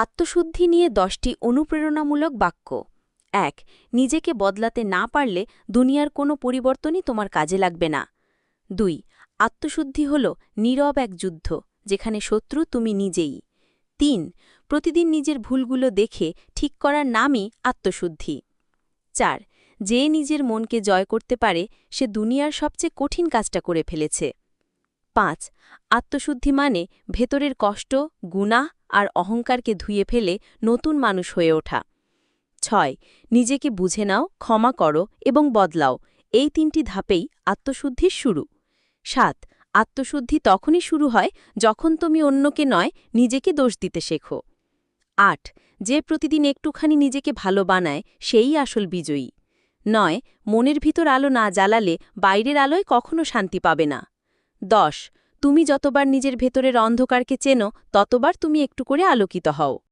আত্মশুদ্ধি নিয়ে দশটি অনুপ্রেরণামূলক বাক্য। এক, নিজেকে বদলাতে না পারলে দুনিয়ার কোনো পরিবর্তনই তোমার কাজে লাগবে না। দুই, আত্মশুদ্ধি হল নীরব এক যুদ্ধ, যেখানে শত্রু তুমি নিজেই। তিন, প্রতিদিন নিজের ভুলগুলো দেখে ঠিক করার নামই আত্মশুদ্ধি। চার, যে নিজের মনকে জয় করতে পারে, সে দুনিয়ার সবচেয়ে কঠিন কাজটা করে ফেলেছে। পাঁচ, আত্মশুদ্ধি মানে ভেতরের কষ্ট, গুনাহ আর অহংকারকে ধুয়ে ফেলে নতুন মানুষ হয়ে ওঠা। ছয়, নিজেকে বুঝে নাও, ক্ষমা করো এবং বদলাও। এই তিনটি ধাপেই আত্মশুদ্ধির শুরু। সাত, আত্মশুদ্ধি তখনই শুরু হয় যখন তুমি অন্যকে নয়, নিজেকে দোষ দিতে শেখো। আট, যে প্রতিদিন একটুখানি নিজেকে ভালো বানায়, সেই আসল বিজয়ী। নয়, মনের ভিতর আলো না জ্বালালে বাইরের আলোয় কখনো শান্তি পাবে না। দশ। তুমি যতবার নিজের ভেতরের অন্ধকারকে চেনো ততবার তুমি একটু করে আলোকিত হও।